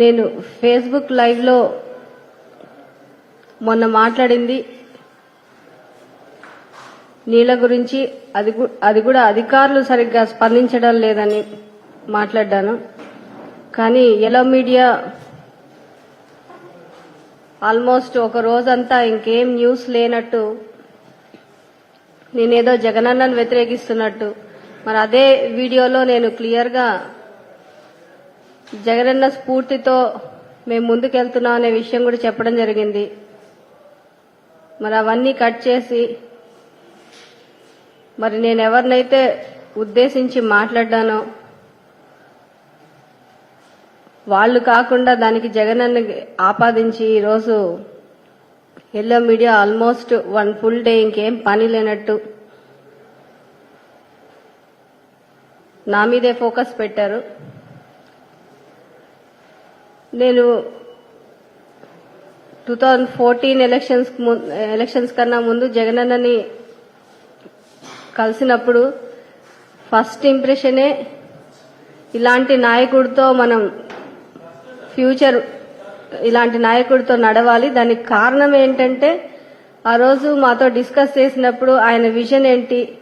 నేను ఫేస్బుక్ లైవ్లో మొన్న మాట్లాడింది. నీళ్ళ గురించి అది అది కూడా అధికారులు సరిగ్గా స్పందించడం లేదని మాట్లాడ్డాను. కానీ ఎలో మీడియా ఆల్మోస్ట్ ఒక రోజంతా ఇంకేం న్యూస్ లేనట్టు నేనేదో జగనన్నను వ్యతిరేకిస్తున్నట్టు మరి అదే వీడియోలో నేను క్లియర్గా జగనన్న స్ఫూర్తితో మేము ముందుకెళ్తున్నాం అనే విషయం కూడా చెప్పడం జరిగింది. మరి అవన్నీ కట్ చేసి మరి నేను ఎవరినైతే ఉద్దేశించి మాట్లాడ్డానో వాళ్ళు కాకుండా దానికి జగనన్న ఆపాదించి ఈరోజు yellow media almost one full day ఇంకేం పని లేనట్టు నా మీదే ఫోకస్ పెట్టారు. నేను two thousand fourteen elections elections కన్నా ముందు జగనన్నని కలిసినప్పుడు ఫస్ట్ ఇంప్రెషనే ఇలాంటి నాయకుడితో మనం ఫ్యూచర్ ఇలాంటి నాయకుడితో నడవాలి. దానికి కారణం ఏంటంటే ఆ రోజు మాతో డిస్కస్ చేసినప్పుడు ఆయన విజన్ ఏంటి?